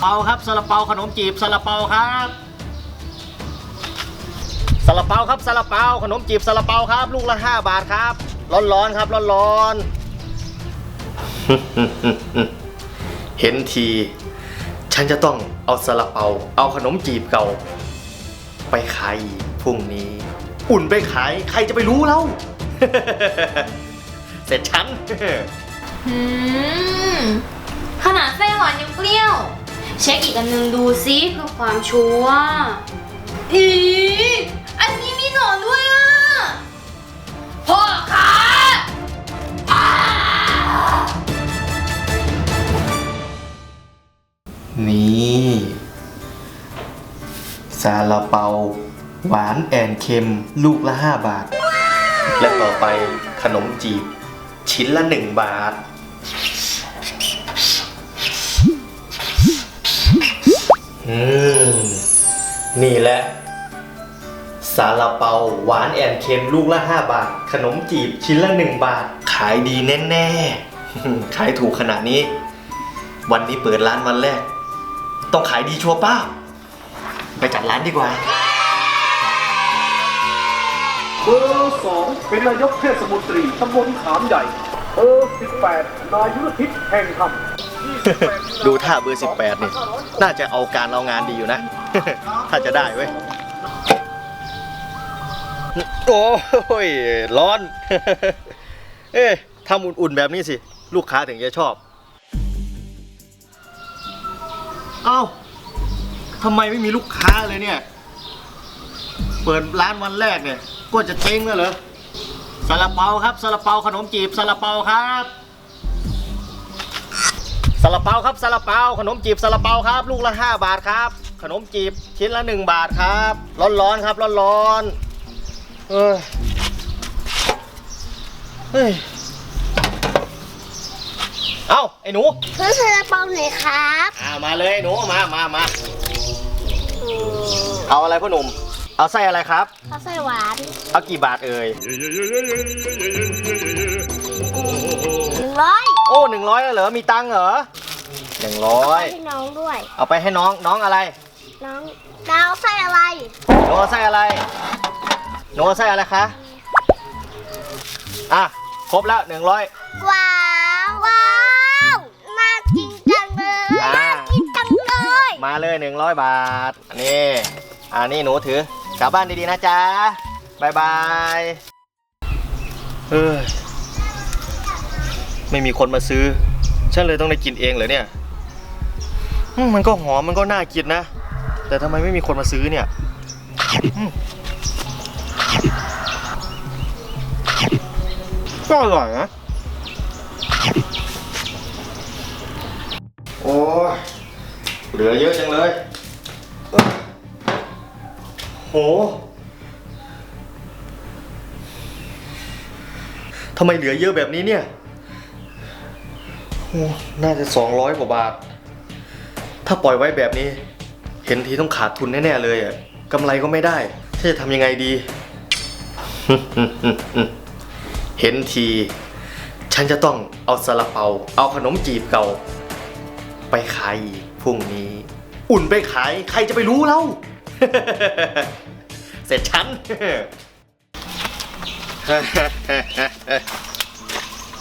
เปาครับซาลาเปาขนมจีบซาลาเปาครับซาลาเปาครับซาลาเปาขนมจีบซาลาเปาครับ ลูกละ5บาทครับ ร้อนๆครับร้อนๆเห็นที ฉันจะต้องเอาซาลาเปา เอาขนมจีบเก่า ไปขายอีกพรุ่งนี้ อุ่นไปขายใครจะไปรู้เล่าเสร็จฉันขนาดไส้หวานยังเปรี้ยว เช็คอีกอันนึงดูซิเพื่อความชัวร์อีอันนี้มีหนอนด้วยอะพ่อขาอ่านี่ซาลาเปา หวานแอนเค็ม ลูกละ 5 บาท และต่อไปขนมจีบ ชิ้นละ 1 บาท อืม นี่แหละซาลาเปาหวานแอนเค็มลูกละ 5 บาท ขนมจีบชิ้นละ 1 บาท ขายดีแน่ๆ ขายถูกขนาดนี้ วันนี้เปิดร้านวันแรก ต้องขายดีชัวร์ป้า ไปจัดร้านดีกว่าเบอร์สองเป็นนายกเทศมนตรีตำบลขามใหญ่เบอร์สิบแปดนายยุทธทิพย์แห่งธรรม ดูท่าเบอร์ 18นี่น่าจะเอาการเอางานดีอยู่นะ ถ้าจะได้เว้ย โอ้ย ร้อน เอ๊ะทำอุ่นๆแบบนี้สิ ลูกค้าถึงจะชอบ เอ้าทำไมไม่มีลูกค้าเลยเนี่ย เปิดร้านวันแรกเนี่ย ก็จะเจ๊งแล้วเหรอซาลาเปาครับซาลาเปาขนมจีบซาลาเปาครับาลาเปาครับซาลาเปาขนมจีบซาลาเปาครับ ลูกละ 5 บาทครับ ขนมจีบชิ้นละ 1 บาทครับ ร้อนๆครับร้อนๆเออเฮ้ยเอ้าไอ้หนูเพื่อซาลาเปาหน่อยครับอ่ามาเลยหนูมามามาเอาอะไรพ่อหนุ่ม เอาไส้อะไรครับข้าวไส้หวาน เอากี่บาทเอ่ยหนึ่งร้อย โอ้หนึ่งร้อยเหรอ มีตังค์เหรอหนึ่งร้อยให้น้องด้วย เอาไปให้น้องน้องอะไร น้องดาวไส้อะไรหนูเอาไส้อะไรหนูเอาไส้อะไรคะ อะ ครบแล้วหนึ่งร้อย ว้าวว้าวน่ากินจังเลยอ่า น่ากินจังเลยมาเลยหนึ่งร้อยบาทอันนี้อันนี้หนูถือกลับบ้านดีๆนะจ๊ะบายบายเฮ้ย ไม่มีคนมาซื้อ ฉันเลยต้องได้กินเองเหรอเนี่ยอืมมันก็หอมมันก็น่ากินนะ แต่ทำไมไม่มีคนมาซื้อเนี่ยอืมก็อร่อยนะ โอ้ยเหลือเยอะจังเลยเอ้อโหทำไมเหลือเยอะแบบนี้เนี่ยโอ้ น่าจะ 200 กว่าบาท ถ้าปล่อยไว้แบบนี้ เห็นทีต้องขาดทุนแน่ๆเลยอะกำไรก็ไม่ได้จะทำยังไงดี เห็นที ฉันจะต้องเอาซาลาเปา เอาขนมจีบเก่า ไปขายอีกพรุ่งนี้ อุ่นไปขายใครจะไปรู้เล่า เสร็จฉัน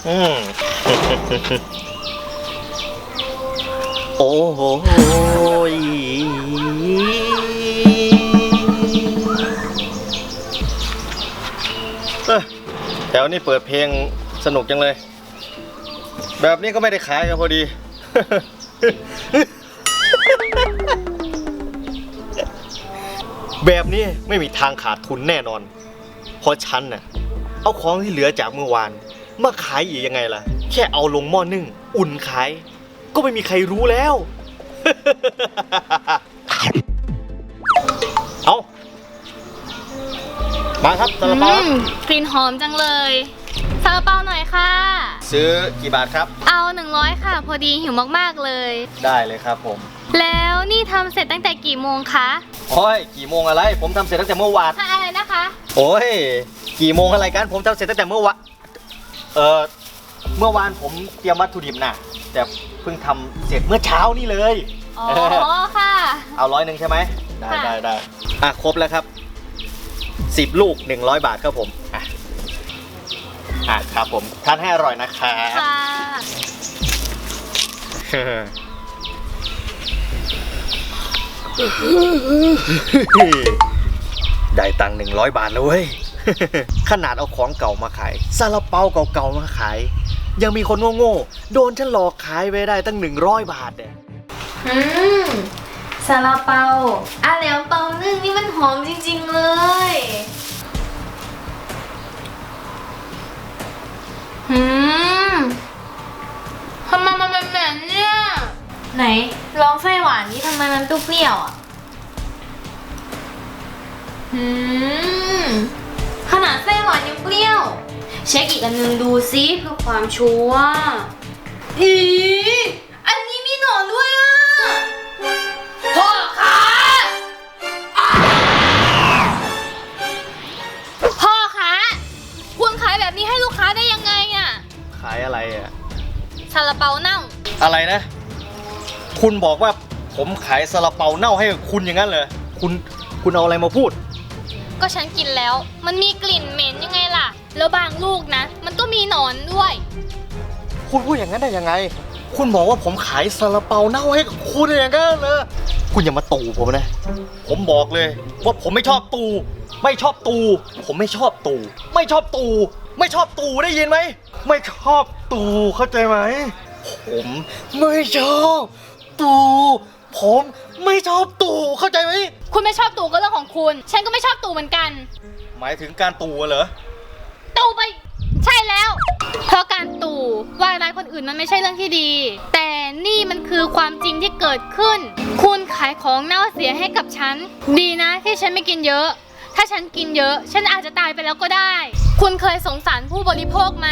อืม โอ้โหยแถวนี้เปิดเพลงสนุกจังเลย แบบนี้ก็ไม่ได้ขายกันพอดี แบบนี้ไม่มีทางขาดทุนแน่นอน เพราะฉันน่ะ เอาของที่เหลือจากเมื่อวาน มาขายอีกยังไงล่ะ แค่เอาลงหม้อนึ่ง อุ่นขาย ก็ไม่มีใครรู้แล้ว เอามาครับซาลาเปาอืมกลิ่นหอมจังเลยซาลาเปาหน่อยค่ะ ซื้อกี่บาทครับ เอา 100 ค่ะ พอดีหิวมากๆเลย ได้เลยครับผม แล้วนี่ทำเสร็จตั้งแต่กี่โมงคะโอ้ยกี่โมงอะไร ผมทำเสร็จตั้งแต่เมื่อวานถ้าอะไรนะคะ โอ้ยกี่โมงอะไรกันผมทำเสร็จตั้งแต่เมื่อวานเออเมื่อวานผมเตรียมวัตถุดิบน่ะ แต่เพิ่งทำเสร็จเมื่อเช้านี่เลย อ๋อค่ะ เอาร้อยหนึ่งใช่ไหมได้ค่ะ ได้ได้อะครบแล้วครับสิบลูกหนึ่งร้อยบาทครับผมอะอะครับผมทานให้อร่อยนะครับ ค่ะ ได้ตังค์หนึ่งร้อยบาทแล้วเว้ย ขนาดเอาของเก่ามาขายซาลาเปาเก่าๆมาขาย ยังมีคนโง่ๆโดนฉันหลอกขายไปได้ตั้งหนึ่งร้อยบาทเนี่ยอืมซาลาเปาอาแหลมเปานึ่งนี่มันหอมจริง ๆ เลยอืมทำไมมันเป็นแบบเนี้ยไหน ลองไส้หวานนี้ทำไมมันเปรี้ยวๆอะอืมขนาดไส้หวานยังเปรี้ยว เช็คอีกอันนึงดูซิเพื่อความชัวร์อีอันนี้มีหนอนด้วยอะพ่อคะพ่อคะคุณขายแบบนี้ให้ลูกค้าได้ยังไงอะขายอะไรอะซาลาเปาเน่า อะไรนะ คุณบอกว่าผมขายซาลาเปาเน่าให้คุณอย่างนั้นเหรอคุณคุณเอาอะไรมาพูด ก็ฉันกินแล้ว มันมีกลิ่นเหม็นยังไงล่ะ แล้วบางลูกนะ มันก็มีหนอนด้วย คุณพูดอย่างนั้นได้ยังไง คุณบอกว่าผมขายซาลาเปาเน่าให้กับคุณอย่างนั้นเหรอคุณอย่ามาตู่ผมนะ ผมบอกเลยว่าผมไม่ชอบตูไม่ชอบตูผมไม่ชอบตูไม่ชอบตูไม่ชอบตูได้ยินไหม ไม่ชอบตูเข้าใจไหม ผมไม่ชอบตู ผมไม่ชอบตูเข้าใจไหม คุณไม่ชอบตู่ก็เรื่องของคุณ ฉันก็ไม่ชอบตู่เหมือนกัน หมายถึงการตูเหรอ ตู่ไป ใช่แล้ว เพราะการตู่ว่าร้ายคนอื่นมันไม่ใช่เรื่องที่ดี แต่นี่มันคือความจริงที่เกิดขึ้น คุณขายของเน่าเสียให้กับฉัน ดีนะที่ฉันไม่กินเยอะ ถ้าฉันกินเยอะ ฉันอาจจะตายไปแล้วก็ได้ คุณเคยสงสารผู้บริโภคไหม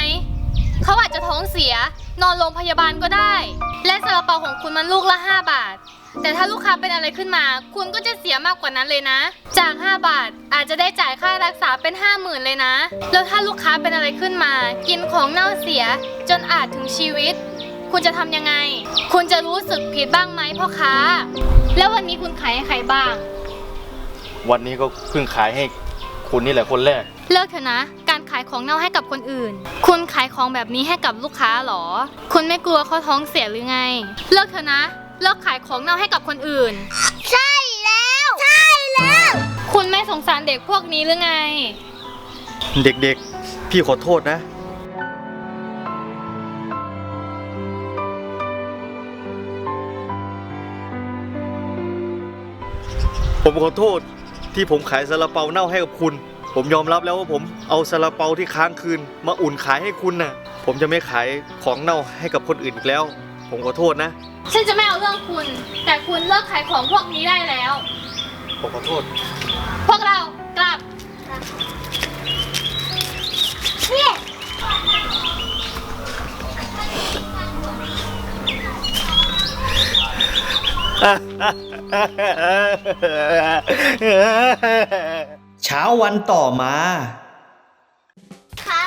เขาอาจจะท้องเสีย นอนโรงพยาบาลก็ได้และซาลาเปาของคุณมันลูกละ 5 บาท แต่ถ้าลูกค้าเป็นอะไรขึ้นมา คุณก็จะเสียมากกว่านั้นเลยนะ จาก 5 บาทอาจจะได้จ่ายค่ารักษาเป็น 5 0,000 เลยนะ แล้วถ้าลูกค้าเป็นอะไรขึ้นมา กินของเน่าเสียจนอาจถึงชีวิต คุณจะทำยังไง คุณจะรู้สึกผิดบ้างไหมพ่อค้า แล้ววันนี้คุณขายให้ใครบ้าง วันนี้ก็เพิ่งขายให้คุณนี่แหละคนแรก เลิกเถอะนะการ ขายของเน่าให้กับคนอื่น คุณขายของแบบนี้ให้กับลูกค้าเหรอ คุณไม่กลัวเขาท้องเสียหรือไง เลิกเถอะนะ เลิกขายของเน่าให้กับคนอื่น ใช่แล้ว ใช่แล้ว คุณไม่สงสารเด็กพวกนี้หรือไง เด็กๆ พี่ขอโทษนะ ผมขอโทษที่ผมขายซาลาเปาเน่าให้กับคุณ ผมยอมรับแล้วว่าผมเอาซาลาเปาที่ค้างคืน มาอุ่นขายให้คุณน่ะ ผมจะไม่ขายของเน่าให้กับคนอื่นอีกแล้ว ผมขอโทษนะ ฉันจะไม่เอาเรื่องคุณ แต่คุณเลิกขายของพวกนี้ได้แล้ว ผมขอโทษ พวกเรากลับเนี่ยเช้าวันต่อมา ค่ะ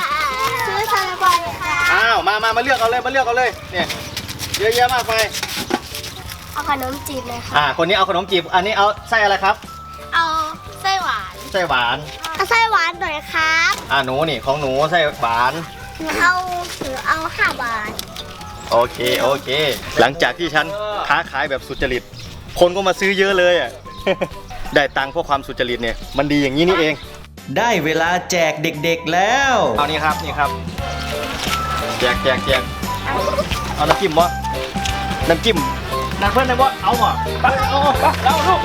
ซื้อซาลาเปาเลยค่ะ อ้าว มามามาเลือกเอาเลย มาเลือกเอาเลย เนี่ย เยอะแยะมากมายเอาขนมจีบเลยค่ะ อ่า คนนี้เอาขนมจีบ อันนี้เอาไส้อะไรครับ เอาไส้หวาน ไส้หวาน เอาไส้หวานหน่อยครับ อ่าหนูนี่ของหนูไส้หวานหนูเอาหนูเอาห้าบาท โอเค โอเค หลังจากที่ฉันค้าขายแบบสุจริต คนก็มาซื้อเยอะเลยอะ ได้ตังค์เพราะความสุจริตเนี่ยมันดีอย่างนี้นี่เอง ได้เวลาแจกเด็กๆแล้ว เอานี่ครับนี่ครับ แจกแจกแจกเอาน้ำจิ้มวะน้ำจิ้มนั่นเพื่อนนะวะเอาอะไปเอาไปเอาลูก